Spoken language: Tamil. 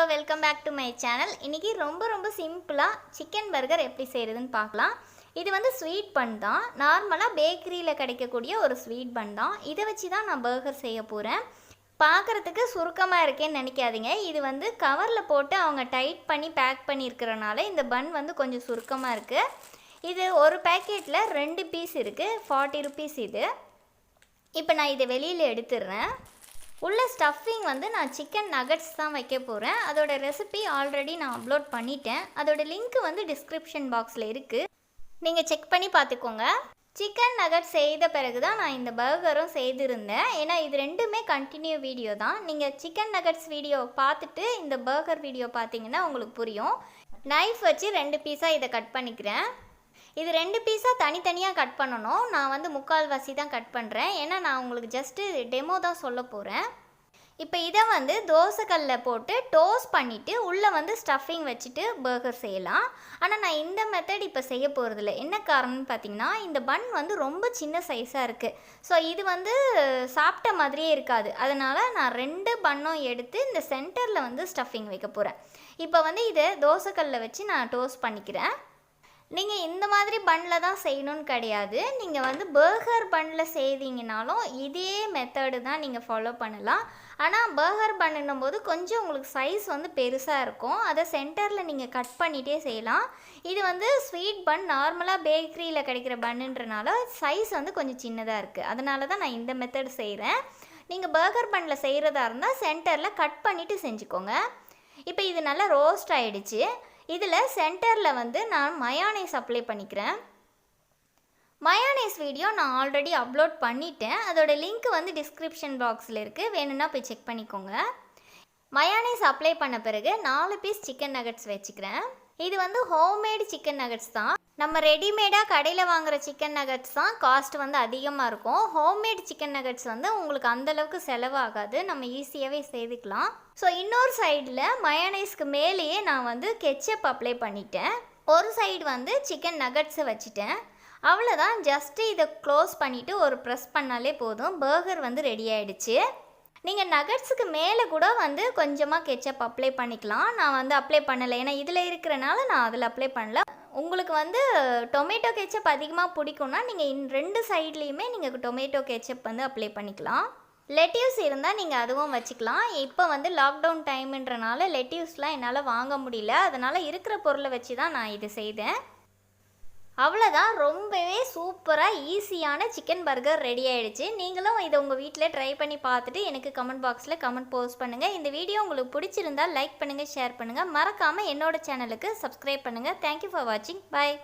Hello welcome back to my channel. இன்றைக்கி ரொம்ப ரொம்ப சிம்பிளாக சிக்கன் பர்கர் எப்படி செய்கிறதுன்னு பார்க்கலாம். இது வந்து ஸ்வீட் பன் தான். நார்மலாக பேக்கரியில் கிடைக்கக்கூடிய ஒரு ஸ்வீட் பன் தான். இதை வச்சு தான் நான் பர்கர் செய்ய போகிறேன் பார்க்குறதுக்கு சுருக்கமாக இருக்கேன்னு நினைக்காதீங்க. இது வந்து கவரில் போட்டு அவங்க டைட் பண்ணி பேக் பண்ணியிருக்கிறனால இந்த பன் வந்து கொஞ்சம் சுருக்கமாக இருக்குது இது ஒரு பேக்கெட்டில் ரெண்டு பீஸ் இருக்குது ஃபார்ட்டி ருபீஸ் இது. இப்போ நான் இதை வெளியில் எடுத்துடுறேன். உள்ள ஸ்டஃபிங் வந்து நான் சிக்கன் நகட்ஸ் தான் வைக்க போகிறேன் அதோட ரெசிபி ஆல்ரெடி நான் அப்லோட் பண்ணிட்டேன். அதோட லிங்க் வந்து டிஸ்கிரிப்ஷன் பாக்ஸில் இருக்குது நீங்கள் செக் பண்ணி பார்த்துக்கோங்க. சிக்கன் நகட் செய்த பிறகு தான் நான் இந்த பர்கரும் செய்திருந்தேன். ஏன்னா இது ரெண்டுமே கண்டினியூ வீடியோ தான். நீங்கள் சிக்கன் நகட்ஸ் வீடியோ பார்த்துட்டு இந்த பர்கர் வீடியோ பார்த்தீங்கன்னா உங்களுக்கு புரியும். நைஃப் வச்சு ரெண்டு பீஸாக இதை கட் பண்ணிக்கிறேன். இது ரெண்டு பீஸாக தனித்தனியாக கட் பண்ணணும். நான் வந்து முக்கால்வாசி தான் கட் பண்ணுறேன் ஏன்னா நான் உங்களுக்கு ஜஸ்ட்டு டெமோ தான் சொல்ல போகிறேன் இப்போ இதை வந்து தோசைக்கல்லில் போட்டு டோஸ்ட் பண்ணிவிட்டு உள்ளே வந்து ஸ்டஃபிங் வச்சுட்டு பர்கர் செய்யலாம். ஆனால் நான் இந்த மெத்தட் இப்போ செய்ய போகிறதில்ல என்ன காரணம்னு பார்த்தீங்கன்னா இந்த பன் வந்து ரொம்ப சின்ன சைஸாக இருக்குது ஸோ இது வந்து சாப்பிட்ட மாதிரியே இருக்காது. அதனால் நான் ரெண்டு பன்னும் எடுத்து இந்த சென்டரில் வந்து ஸ்டஃபிங் வைக்க போகிறேன் இப்போ வந்து இதை தோசைக்கல்லில் வச்சு நான் டோஸ்ட் பண்ணிக்கிறேன். நீங்கள் இந்த மாதிரி பன்னில் தான் செய்யணும்னு கிடையாது. நீங்கள் வந்து பர்கர் பன்னில் செய்தீங்கனாலும் இதே மெத்தடு தான் நீங்கள் ஃபாலோ பண்ணலாம். ஆனால் பர்கர் பண்ணும் போது கொஞ்சம் உங்களுக்கு சைஸ் வந்து பெருசாக இருக்கும். அதை சென்டரில் நீங்கள் கட் பண்ணிகிட்டே செய்யலாம். இது வந்து ஸ்வீட் பன் நார்மலாக பேக்கரியில் கிடைக்கிற பண்ணுன்றனால சைஸ் வந்து கொஞ்சம் சின்னதாக இருக்குது அதனால தான் நான் இந்த மெத்தட் செய்கிறேன் நீங்கள் பர்கர் பன்னில் செய்கிறதா இருந்தால் சென்டரில் கட் பண்ணிவிட்டு செஞ்சுக்கோங்க. இப்போ இது நல்லா ரோஸ்ட் ஆகிடுச்சு இதில் சென்டரில் வந்து நான் மயானைஸ் அப்ளை பண்ணிக்கிறேன். மயானைஸ் வீடியோ நான் ஆல்ரெடி அப்லோட் பண்ணிட்டேன். அதோட லிங்க் வந்து டிஸ்கிரிப்ஷன் பாக்ஸில் இருக்குது வேணும்னா போய் செக் பண்ணிக்கோங்க. மயானைஸ் அப்ளை பண்ண பிறகு நாலு பீஸ் சிக்கன் நகட்ஸ் வச்சுக்கிறேன். இது வந்து ஹோம்மேடு சிக்கன் நகட்ஸ் தான். நம்ம ரெடிமேடாக கடையில் வாங்குகிற சிக்கன் நகட்ஸ் தான் காஸ்ட் வந்து அதிகமாக இருக்கும். ஹோம்மேட் சிக்கன் நகட்ஸ் வந்து உங்களுக்கு அந்தளவுக்கு செலவாகாது. நம்ம ஈஸியாகவே செய்துக்கலாம். ஸோ இன்னொரு சைடில் மயோனைஸ்க்கு மேலேயே நான் வந்து கெச்சப் அப்ளை பண்ணிட்டேன். ஒரு சைடு வந்து சிக்கன் நகட்ஸை வச்சுட்டேன். அவ்வளோதான் ஜஸ்ட்டு இதை க்ளோஸ் பண்ணிவிட்டு ஒரு ப்ரெஸ் பண்ணாலே போதும். பர்கர் வந்து ரெடி ஆகிடுச்சு நீங்கள் நகட்ஸுக்கு மேலே கூட வந்து கொஞ்சமாக கெச்சப் அப்ளை பண்ணிக்கலாம். நான் வந்து அப்ளை பண்ணலை. ஏன்னா இதில் இருக்கிறனால நான் அதில் அப்ளை பண்ணல. உங்களுக்கு வந்து டொமேட்டோ கெச்சப் அதிகமாக பிடிக்கும்னா நீங்கள் இன் ரெண்டு சைட்லேயுமே நீங்கள் டொமேட்டோ கெச்சப் வந்து அப்ளை பண்ணிக்கலாம். லெட்யூஸ் இருந்தால் நீங்கள் அதுவும் வச்சுக்கலாம். இப்போ வந்து லாக்டவுன் டைமுன்றனால லெட்யூஸ்லாம் என்னால் வாங்க முடியல. அதனால் இருக்கிற பொருளை வச்சு தான் நான் இது செய்தேன். அவ்வளோதான் ரொம்பவே சூப்பராக ஈஸியான சிக்கன் பர்கர் ரெடி ஆகிடுச்சு நீங்களும் இதை உங்கள் வீட்டில் ட்ரை பண்ணி பார்த்துட்டு எனக்கு கமெண்ட் பாக்ஸில் கமெண்ட் போஸ்ட் பண்ணுங்கள் இந்த வீடியோ உங்களுக்கு பிடிச்சிருந்தால் லைக் பண்ணுங்கள் ஷேர் பண்ணுங்கள் மறக்காமல் என்னோட சேனலுக்கு சப்ஸ்கிரைப் பண்ணுங்கள் தேங்க்யூ ஃபார் வாட்சிங் பாய்